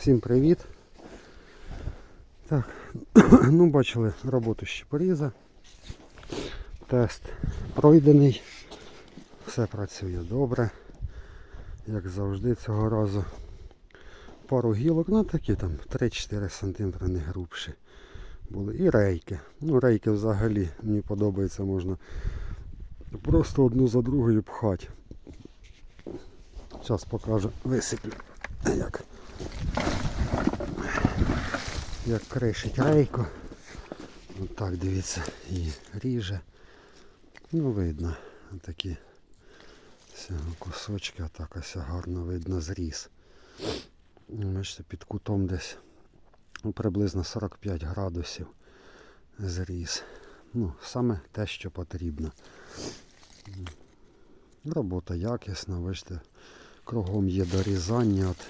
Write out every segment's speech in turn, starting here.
Всім привіт. Так, ну бачили роботу щепоріза. Тест пройдений. Все працює добре. Як завжди цього разу. Пару гілок, ну такі там 3-4 см не грубші були. І рейки. Ну рейки взагалі мені подобається, можна просто одну за другою пхати. Зараз покажу, висиплю. Як, як кришить рейку. От так дивіться, і ріже. Ну видно, такі кусочки, отак ось гарно видно зріз. Бачите, під кутом десь ну, приблизно 45 градусів зріз. Ну, саме те, що потрібно. Робота якісна, бачите, кругом є дорізання. От,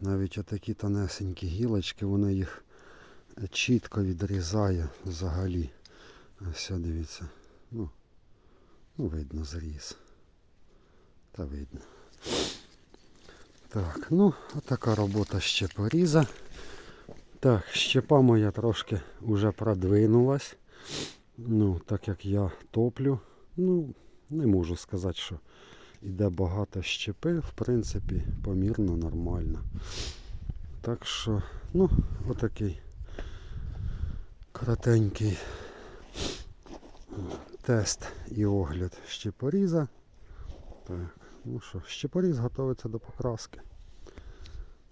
навіть отакі тонесенькі гілочки, вони їх чітко відрізає взагалі. Ось дивіться. Ну, ну видно зріз. Та видно. Так, ну, отака робота ще поріза. Так, щепа моя трошки вже продвинулась. Ну, так як я топлю, ну, не можу сказати, що іде багато щепи, в принципі, помірно, нормально. Так що, ну, отакий коротенький тест і огляд щепоріза. Так, ну що, щепоріз готується до покраски.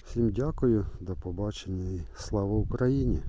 Всім дякую, до побачення і слава Україні!